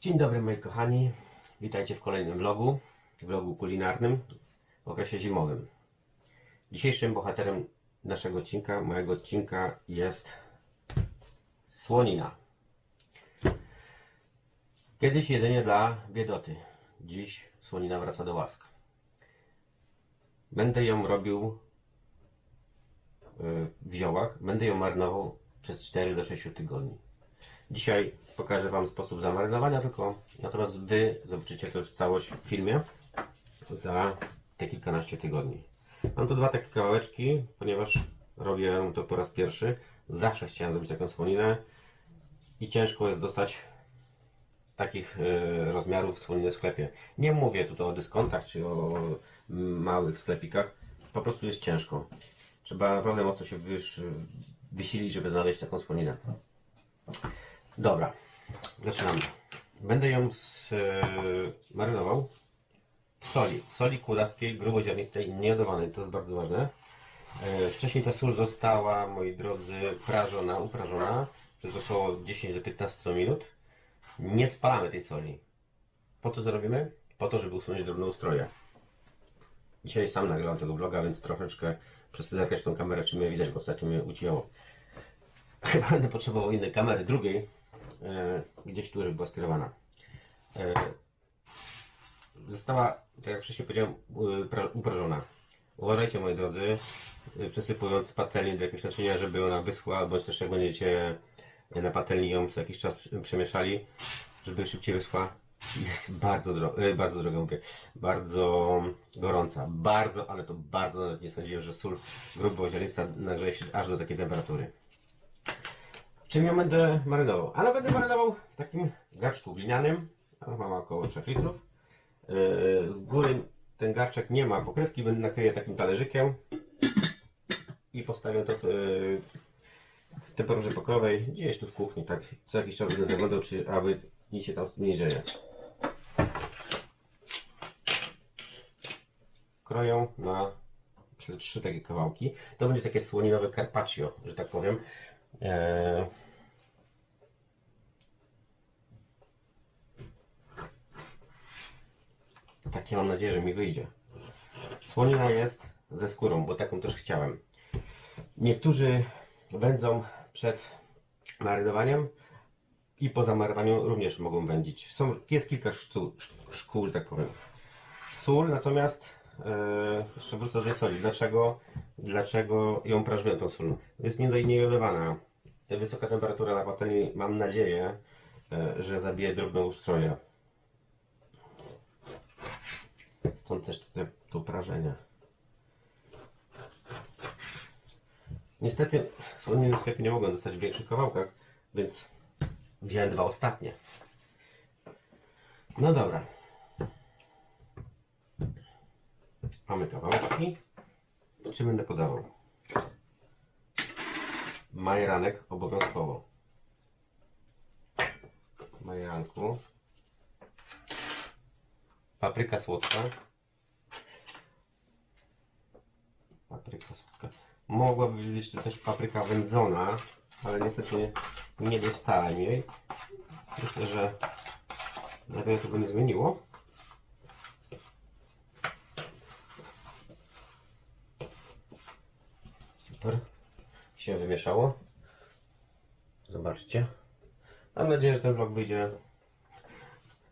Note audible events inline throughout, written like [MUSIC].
Dzień dobry moi kochani, witajcie w kolejnym vlogu, vlogu kulinarnym w okresie zimowym. Dzisiejszym bohaterem naszego odcinka, mojego odcinka jest słonina. Kiedyś jedzenie dla biedoty, dziś słonina wraca do łask. Będę ją robił y, w ziołach, będę ją marynował przez 4 do 6 tygodni. Dzisiaj pokażę Wam sposób zamarynowania tylko, natomiast Wy zobaczycie to już całość w filmie za te kilkanaście tygodni. Mam tu dwa takie kawałeczki, ponieważ robię to po raz pierwszy. Zawsze chciałem zrobić taką słoninę i ciężko jest dostać takich e, rozmiarów słoniny w sklepie. Nie mówię tutaj o dyskontach czy o mm, małych sklepikach, po prostu jest ciężko. Trzeba naprawdę mocno się wysilić, żeby znaleźć taką słoninę. Dobra, zaczynamy. Będę ją z, e, marynował w soli. W soli kulaskiej, gruboziarnistej, niejodowanej, to jest bardzo ważne. E, wcześniej ta sól została, moi drodzy, prażona, uprażona przez około 10 do 15 minut. Nie spalamy tej soli. Po co to robimy? Po to, żeby usunąć drobnoustroje. Dzisiaj sam nagrałem tego vloga, więc troszeczkę przez zerkać tą kamerę, czy mnie widać, bo ostatnio mnie ucięło. [LAUGHS] Chyba będę potrzebował innej kamery, drugiej, gdzieś tu, była skierowana. E, została, tak jak wcześniej powiedziałem, uprażona. Uważajcie, moi drodzy, e, przesypując patelnię do jakiegoś naczynia, żeby ona wyschła, bądź też jak będziecie na patelni ją co jakiś czas przemieszali, żeby szybciej wyschła. Jest bardzo, dro- e, bardzo droga, mówię, bardzo gorąca. Bardzo, ale to bardzo, nawet nie sądziłem, że sól gruboziarnista nagrzeje się aż do takiej temperatury. Czym ją będę marynował? Ale będę marynował w takim garczku glinianym. Mam około 3 litrów. Yy, Z góry ten garczek nie ma pokrywki, będę nakryję takim talerzykiem i postawię to w, yy, w temperaturze pokojowej, gdzieś tu w kuchni, tak co jakiś czas będę zaglądał, czy aby nic się tam nie dzieje. Kroję na trzy takie kawałki. To będzie takie słoninowe carpaccio, że tak powiem. Eee... Takie mam nadzieję, że mi wyjdzie. Słonina jest ze skórą, bo taką też chciałem. Niektórzy wędzą przed marynowaniem i po zamarynowaniu również mogą wędzić. Są, jest kilka szkół, szkół, że tak powiem. Sól natomiast, e, jeszcze wrócę do tej soli. Dlaczego, dlaczego ją prażyłem tą sól? Jest nie- niejodowana. Ta wysoka temperatura na patelni, mam nadzieję, e, że zabije drobnoustroje. Stąd też te, to prażenie. Niestety w sklepie nie mogłem dostać w większych kawałkach, więc wziąłem dwa ostatnie. No dobra. Mamy kawałeczki. Czy będę podawał? Majeranek obowiązkowo. Majeranku. Papryka słodka. Papryka słodka. Mogłaby być to też papryka wędzona, ale niestety nie, nie dostałem jej. Myślę, że na wiele tego nie zmieniło. Super. Się wymieszało. Zobaczcie. Mam nadzieję, że ten vlog wyjdzie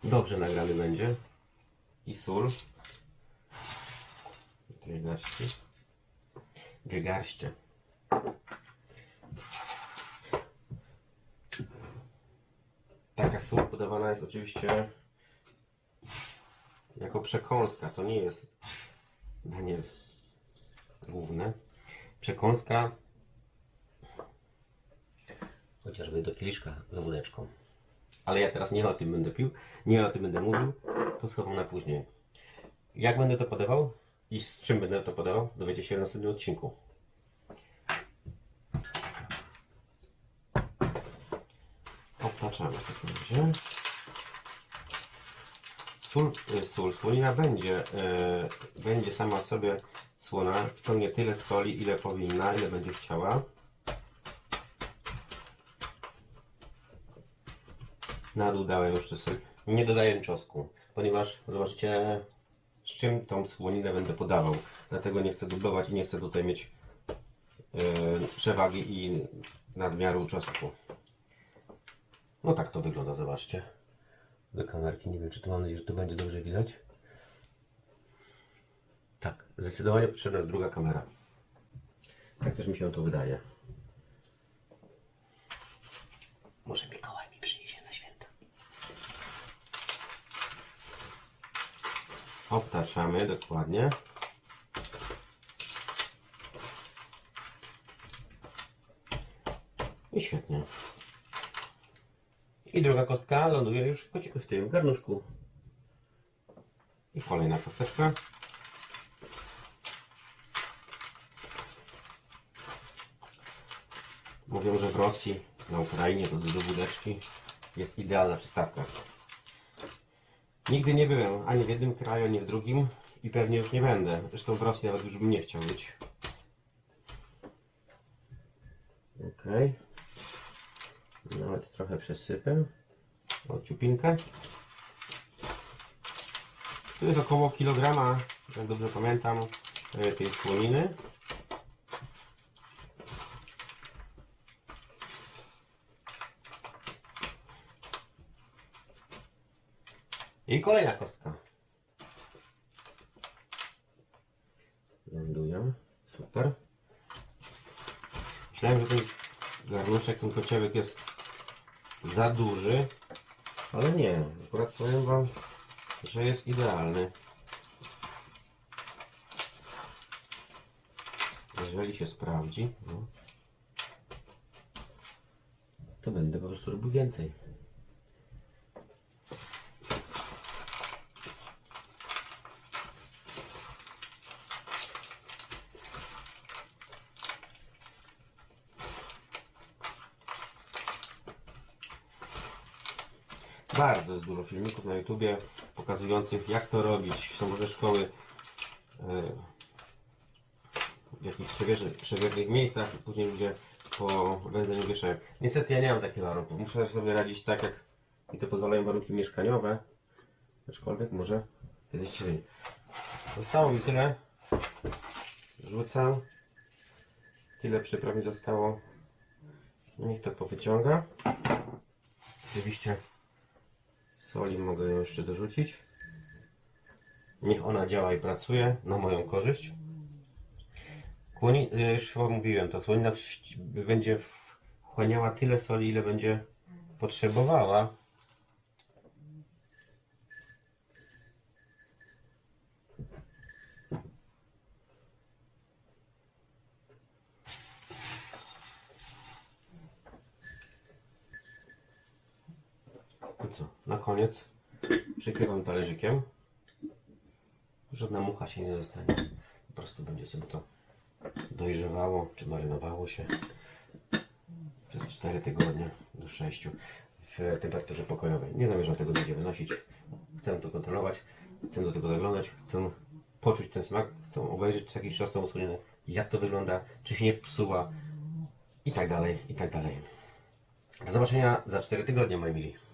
dobrze nagrany będzie. I sól. Dwie garści. Dwie garście. Taka sól podawana jest oczywiście jako przekąska. To nie jest danie główne. Przekąska chociażby do kieliszka z wódeczką. Ale ja teraz nie o tym będę pił, nie o tym będę mówił, to schowam na później. Jak będę to podawał i z czym będę to podawał, dowiecie się w następnym odcinku. Obtaczamy w takim razie. Sól, y, sól, słonina będzie, e, będzie sama sobie słona, wciągnie tyle soli, ile powinna, ile będzie chciała. Na dół dałem jeszcze sól. Nie dodaję czosnku, ponieważ zobaczcie z czym tą słoninę będę podawał. Dlatego nie chcę dublować i nie chcę tutaj mieć yy, przewagi i nadmiaru czosnku. No tak to wygląda, zobaczcie. Do kamerki, nie wiem czy to mam nadzieję, że to będzie dobrze widać. Tak, zdecydowanie potrzebna jest druga kamera. Tak też mi się to wydaje. Może Mikołaj mi przyniesie na święta. Obtaczamy dokładnie. I świetnie. I druga kostka ląduje już w kociku w tym garnuszku. I kolejna kostka. Mówią, że w Rosji, na Ukrainie to do wódeczki jest idealna przystawka. Nigdy nie byłem ani w jednym kraju, ani w drugim i pewnie już nie będę. Zresztą w Rosji nawet już bym nie chciał być. Okej. Nawet trochę przesypę. O ciupinkę. Tu jest około kilograma, jak dobrze pamiętam, e, tej słoniny. I kolejna kostka. Ląduję. Super. Myślałem, że ten garnuszek, ten kociołek jest za duży, ale nie. Akurat powiem Wam, że jest idealny. Jeżeli się sprawdzi, no, to będę po prostu robił więcej. Bardzo jest dużo filmików na YouTubie pokazujących jak to robić. Są różne szkoły e, w jakichś przewierzchnych miejscach i później ludzie po wędzeniu wieszają. Niestety ja nie mam takich warunków. Muszę sobie radzić tak jak mi to pozwalają warunki mieszkaniowe. Aczkolwiek może kiedyś się wyjdzie. Zostało mi tyle. Rzucam. Tyle przypraw mi zostało. Niech to powyciąga. Oczywiście Soli mogę ją jeszcze dorzucić. Niech ona działa i pracuje na moją korzyść. Kłoni, już chyba mówiłem, to słonina będzie wchłaniała tyle soli, ile będzie potrzebowała. I co? Na koniec przykrywam talerzykiem. Żadna mucha się nie dostanie. Po prostu będzie sobie to dojrzewało, czy marynowało się przez 4 tygodnie do 6 w temperaturze pokojowej. Nie zamierzam tego nigdzie wynosić. Chcę to kontrolować, chcę do tego zaglądać, chcę poczuć ten smak, chcę obejrzeć co jakiś czas słoninę, jak to wygląda, czy się nie psuła i tak dalej, i tak dalej. Do zobaczenia za 4 tygodnie, moi mili.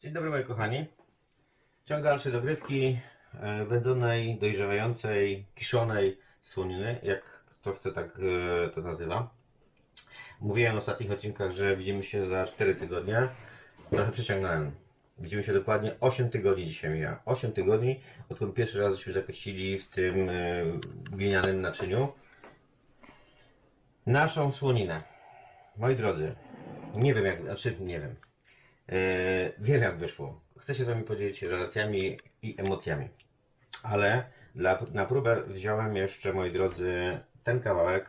Dzień dobry moi kochani. Ciąg dalszy dogrywki e, wędzonej, dojrzewającej, kiszonej słoniny, jak kto chce tak e, to nazywa. Mówiłem w ostatnich odcinkach, że widzimy się za 4 tygodnie. Trochę przeciągnąłem. Widzimy się dokładnie 8 tygodni dzisiaj mija. 8 tygodni, odkąd pierwszy raz żeśmy zakościli w tym e, glinianym naczyniu naszą słoninę. Moi drodzy, nie wiem jak, znaczy nie wiem. Yy, wiem jak wyszło. Chcę się z Wami podzielić relacjami i emocjami. Ale dla, na próbę wziąłem jeszcze, moi drodzy, ten kawałek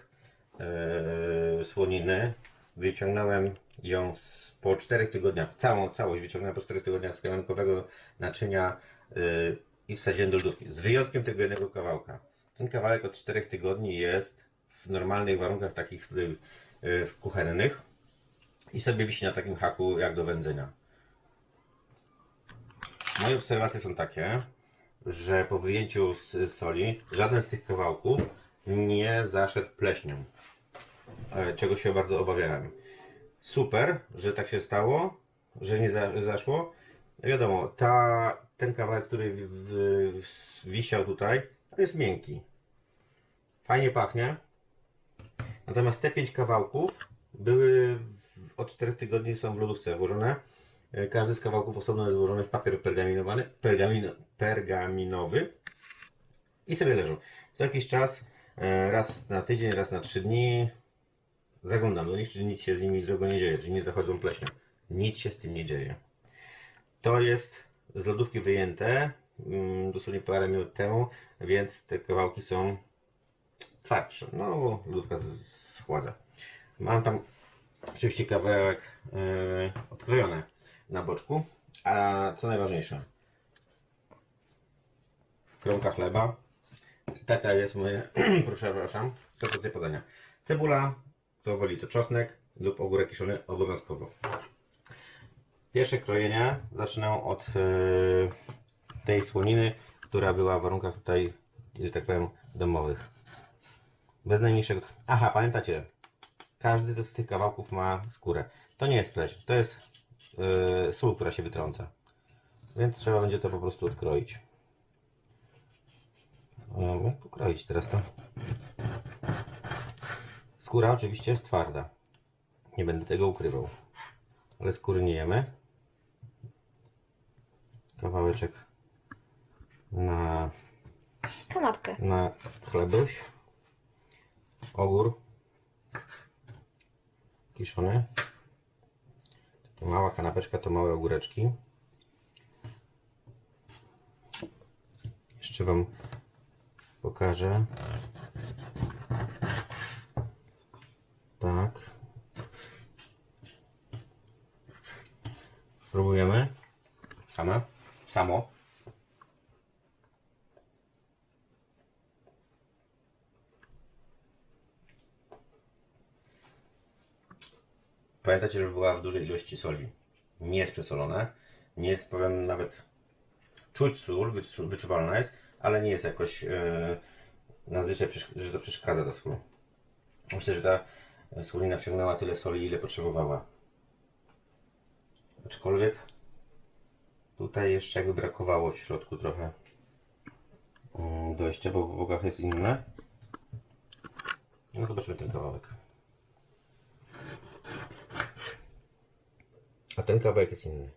yy, słoniny. Wyciągnąłem ją z, po 4 tygodniach, całą całość wyciągnąłem po 4 tygodniach z kamiankowego naczynia yy, i wsadziłem do lodówki. Z wyjątkiem tego jednego kawałka. Ten kawałek od 4 tygodni jest w normalnych warunkach takich yy, kuchennych i sobie wisi na takim haku jak do wędzenia. Moje obserwacje są takie, że po wyjęciu z soli żaden z tych kawałków nie zaszedł pleśnią, e, czego się bardzo obawiałem. super, że tak się stało, że nie za, zaszło. Wiadomo, ta, ten kawałek, który w, w, wisiał tutaj, jest miękki. Fajnie pachnie. Natomiast te pięć kawałków były od 4 tygodni są w lodówce włożone. E, Każdy z kawałków osobno jest złożony w papier pergaminowany, pergamin, pergaminowy i sobie leżą. Co jakiś czas, e, raz na tydzień, raz na trzy dni zaglądam do nich, czy nic się z nimi złego nie dzieje, czy nie zachodzą pleśnie. Nic się z tym nie dzieje. To jest z lodówki wyjęte, mm, dosłownie parę minut temu, więc te kawałki są twardsze. No, lodówka schładza. Mam tam oczywiście kawałek yy, odkrojony na boczku, a co najważniejsze, kromka chleba. Taka jest moje, [CLEARS THROAT] przepraszam, propozycja podania. Cebula, kto woli to czosnek lub ogórek kiszony obowiązkowo. Pierwsze krojenia zaczynam od e, tej słoniny, która była w warunkach tutaj, tak powiem, domowych. Bez najmniejszego. Aha, pamiętacie, każdy z tych kawałków ma skórę. To nie jest pleśń, to jest e, sól, która się wytrąca. Więc trzeba będzie to po prostu odkroić. E, Jak pokroić teraz to? Skóra oczywiście jest twarda. Nie będę tego ukrywał. Ale skóry nie jemy. Kawałeczek na, Kanapkę. na chlebuś. Ogór. Kiszony. Taka mała kanapeczka to małe ogóreczki. Jeszcze Wam pokażę. Tak. Spróbujemy. Same. Samo. Pamiętajcie, że była w dużej ilości soli. Nie jest przesolone. Nie jest, powiem, nawet czuć sól, wyczu- wyczuwalna jest, ale nie jest jakoś yy, nadzwyczaj, przesz- że to przeszkadza ta sól. Myślę, że ta słonina wciągnęła tyle soli, ile potrzebowała. Aczkolwiek tutaj jeszcze jakby brakowało w środku trochę mm, dojścia, bo w bokach jest inne. No zobaczmy ten kawałek. A ten kawałek jest inny.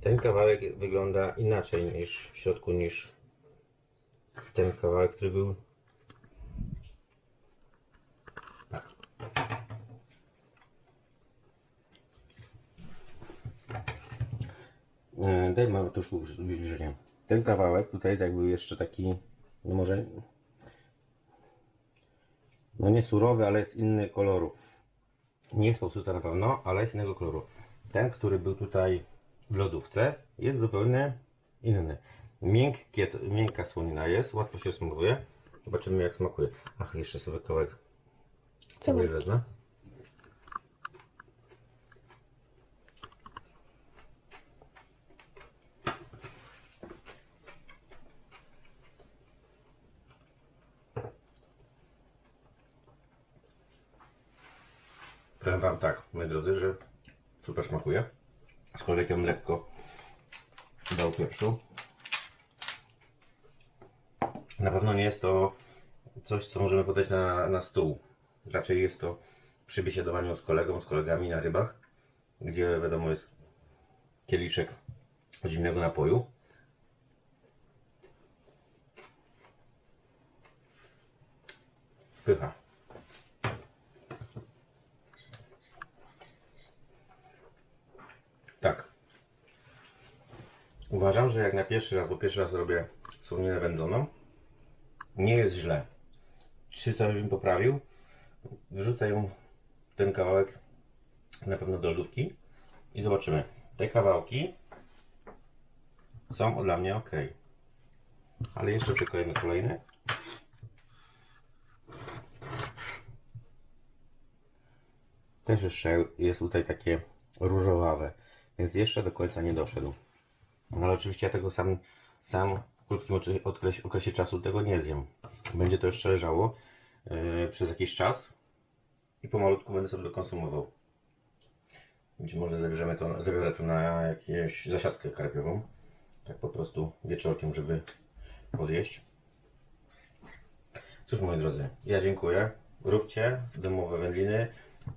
Ten kawałek wygląda inaczej niż w środku niż ten kawałek, który był. Tak. Yy, Daj mam troszkę zbliżenia. Ten kawałek tutaj jest jakby jeszcze taki, no może, no nie surowy, ale jest inny koloru. Nie jest popsuta na pewno, ale jest innego koloru. Ten, który był tutaj w lodówce, jest zupełnie inny. Miękkie, miękka słonina jest, łatwo się smaruje. Zobaczymy jak smakuje. Ach, jeszcze sobie kawałek cebuli wezmę. Powiem Wam tak, moi drodzy, że super smakuje. Ja bym lekko dał pieprzu. Na pewno nie jest to coś, co możemy podać na, na stół. Raczej jest to przy biesiadowaniu z kolegą, z kolegami na rybach, gdzie wiadomo jest kieliszek zimnego napoju. Pycha. Tak. Uważam, że jak na pierwszy raz, bo pierwszy raz robię słoninę wędzoną, nie jest źle. Czy coś bym poprawił? Wrzucę ją ten kawałek na pewno do lodówki i zobaczymy. Te kawałki są dla mnie ok. Ale jeszcze przykleimy kolejny. Też jeszcze jest tutaj takie różowawe, więc jeszcze do końca nie doszedł. No ale oczywiście ja tego sam, sam w krótkim okresie, okresie czasu tego nie zjem. Będzie to jeszcze leżało. yy, przez jakiś czas i pomalutku będę sobie to konsumował. Być może zabierzemy to, zabiorę to na jakąś zasiadkę karpiową. Tak po prostu wieczorkiem, żeby podjeść. Cóż moi drodzy, ja dziękuję. Róbcie domowe wędliny.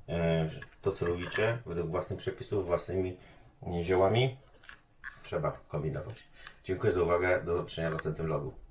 e, To co lubicie, według własnych przepisów, własnymi ziołami. Trzeba kombinować. Dziękuję za uwagę. Do zobaczenia w następnym vlogu.